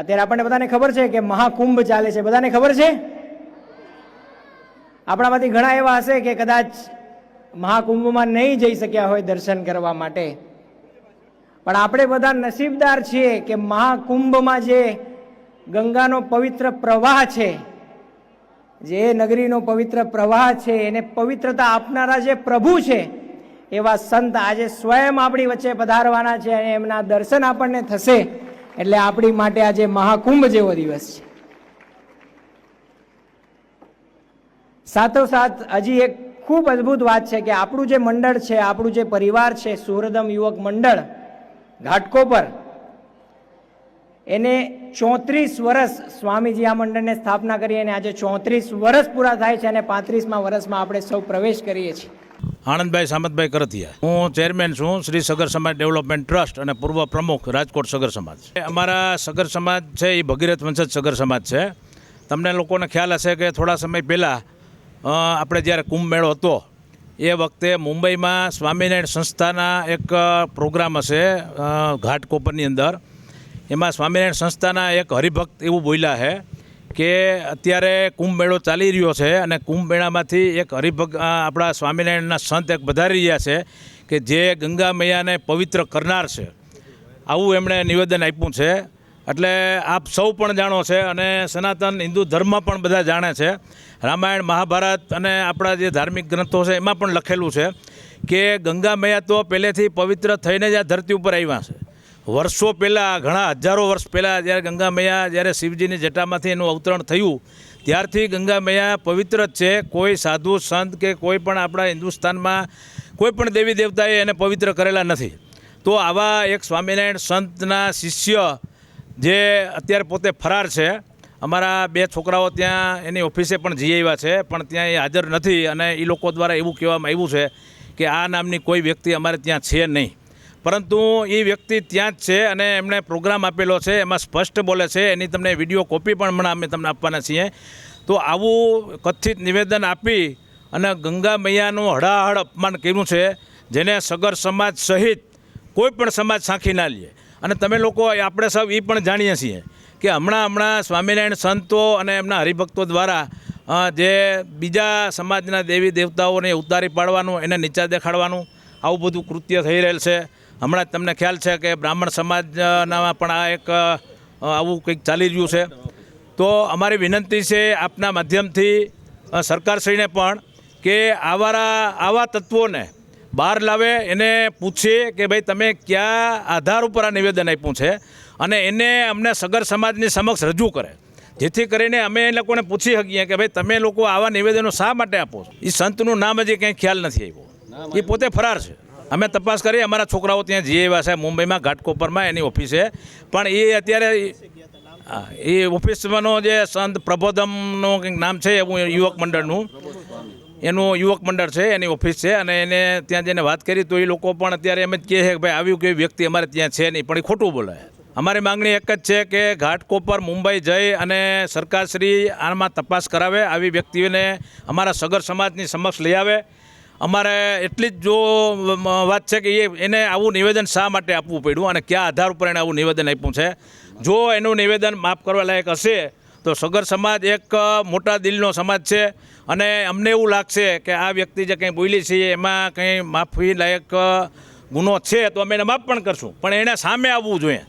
અત્યારે આપણને બધાને ખબર છે કે મહાકુંભ ચાલે છે. બધાને ખબર છે? આપણામાંથી ઘણા એવા હશે કે કદાચ મહાકુંભમાં નહીં જઈ શક્યા હોય દર્શન કરવા માટે. પણ આપણે બધા નસીબદાર છીએ કે મહાકુંભમાં જે ગંગાનો પવિત્ર પ્રવાહ છે, જે નગરીનો પવિત્ર પ્રવાહ છે, એને પવિત્રતા આપનારા જે પ્રભુ છે, એવા સંત આજે સ્વયં આપણી વચ્ચે પધારવાના છે અને એમના દર્શન આપણને થશે. એટલે આપણી માટે આજે મહાકુંભ જેવો દિવસ છે. સાથોસાથ હજી એક ખૂબ અદ્ભુત વાત છે કે આપણું જે મંડળ છે, આપણું જે પરિવાર છે સુહૃદમ યુવક મંડળ ઘાટકોપર એને ચોત્રીસ વર્ષ સ્વામીજી આ મંડળને સ્થાપના કરી અને આજે ચોત્રીસ વર્ષ પૂરા થાય છે અને પાંત્રીસમાં વર્ષમાં આપણે સૌ પ્રવેશ કરીએ છીએ. આનંદભાઈ સામતભાઈ કરથિયા. હું ચેરમેન છું શ્રી સગર સમાજ ડેવલપમેન્ટ ટ્રસ્ટ અને પૂર્વ પ્રમુખ રાજકોટ સગર સમાજ. અમારા સગર સમાજ છે, એ ભગીરથ વંશજ સગર સમાજ છે. તમને લોકોને ખ્યાલ હશે કે થોડા સમય પહેલાં આપણે જ્યારે કુંભ મેળો હતો, એ વખતે મુંબઈમાં સ્વામિનારાયણ સંસ્થાના એક પ્રોગ્રામ હશે ઘાટકોપરની અંદર. એમાં સ્વામિનારાયણ સંસ્થાના એક હરિભક્ત એવું બોલ્યા છે કે અત્યારે કુંભ મેળો ચાલી રહ્યો છે અને કુંભ મેળામાંથી એક હરિભગ આપણા સ્વામિનારાયણના સંત એક વધારી રહ્યા છે કે જે ગંગા મૈયાને પવિત્ર કરનાર છે. આવું એમણે નિવેદન આપ્યું છે. એટલે આપ સૌ પણ જાણો છે અને સનાતન હિન્દુ ધર્મ પણ બધા જાણે છે. રામાયણ, મહાભારત અને આપણા જે ધાર્મિક ગ્રંથો છે એમાં પણ લખેલું છે કે ગંગા મૈયા તો પહેલેથી પવિત્ર થઈને જ આ ધરતી ઉપર આવ્યા છે. વર્ષો પહેલાં, ઘણા હજારો વર્ષ પહેલાં જ્યારે ગંગા મૈયા જ્યારે શિવજીની જટામાંથી એનું અવતરણ થયું, ત્યારથી ગંગા મૈયા પવિત્ર જ છે. કોઈ સાધુ, સંત કે કોઈ પણ આપણા હિન્દુસ્તાનમાં કોઈ પણ દેવી દેવતાએ એને પવિત્ર કરેલા નથી. તો આવા એક સ્વામિનારાયણ સંતના શિષ્ય જે અત્યારે પોતે ફરાર છે, અમારા બે છોકરાઓ ત્યાં એની ઓફિસે પણ જઈ આવ્યા છે, પણ ત્યાં એ હાજર નથી અને એ લોકો દ્વારા એવું કહેવામાં આવ્યું છે કે આ નામની કોઈ વ્યક્તિ અમારે ત્યાં છે નહીં. પરંતુ એ વ્યક્તિ ત્યાં જ છે અને એમણે પ્રોગ્રામ આપેલો છે, એમાં સ્પષ્ટ બોલે છે. એની તમને વીડિયો કોપી પણ હમણાં અમે તમને આપવાના છીએ. તો આવું કથિત નિવેદન આપી અને ગંગા મૈયાનું હડાહડ અપમાન કર્યું છે, જેને સગર સમાજ સહિત કોઈ પણ સમાજ સાંખી ના લે. અને તમે લોકો, આપણે સૌ એ પણ જાણીએ છીએ કે હમણાં હમણાં સ્વામિનારાયણ સંતો અને એમના હરિભક્તો દ્વારા જે બીજા સમાજના દેવી દેવતાઓને ઉતારી પાડવાનું, એને નીચા દેખાડવાનું, આવું બધું કૃત્ય થઈ રહેલ છે. હમણાં જ તમને ખ્યાલ છે કે બ્રાહ્મણ સમાજના પણ આ એક આવું કંઈક ચાલી રહ્યું છે. તો અમારી વિનંતી છે આપના માધ્યમથી સરકારશ્રીને પણ કે આવારા, આવા તત્વોને બહાર લાવે, એને પૂછીએ કે ભાઈ તમે કયા આધાર ઉપર આ નિવેદન આપ્યું છે અને એને અમને સગર સમાજની સમક્ષ રજૂ કરે. જેથી કરીને અમે એ લોકોને પૂછી શકીએ કે ભાઈ તમે લોકો આવા નિવેદનો શા માટે આપો છો? એ સંતનું નામ હજી કંઈ ખ્યાલ નથી આવ્યો. એ પોતે ફરાર છે. અમે તપાસ કરી અમારા છોકરાઓ ત્યાં જઈ આવ્યા છે મુંબઈમાં, ઘાટકોપરમાં, એની ઓફિસે. પણ એ અત્યારે એ ઓફિસમાંનો જે સંત પ્રબોધમનું કંઈક નામ છે, એવું યુવક મંડળનું. એનું યુવક મંડળ છે, એની ઓફિસ છે. અને એને ત્યાં જઈને વાત કરી તો એ લોકો પણ અત્યારે એમ જ કહે છે કે ભાઈ આવ્યું કેવી વ્યક્તિ અમારે ત્યાં છે નહીં. પણ એ ખોટું બોલે. અમારી માંગણી એક જ છે કે ઘાટકોપર, મુંબઈ જઈ અને સરકારશ્રી આમાં તપાસ કરાવે, આવી વ્યક્તિઓને અમારા સગર સમાજની સમક્ષ લઈ આવે. અમારે એટલી જ જો વાત છે કે એ, એને આવું નિવેદન શા માટે આપવું પડ્યું અને કયા આધાર ઉપર એણે આવું નિવેદન આપ્યું છે? જો એનું નિવેદન માફ કરવા લાયક હશે, તો સગર સમાજ એક મોટા દિલનો સમાજ છે અને અમને એવું લાગશે કે આ વ્યક્તિ જે કંઈ બોલી છે, એમાં કંઈ માફી લાયક ગુનો છે, તો અમે એને માફ પણ કરશું. પણ એણે સામે આવવું જોઈએ.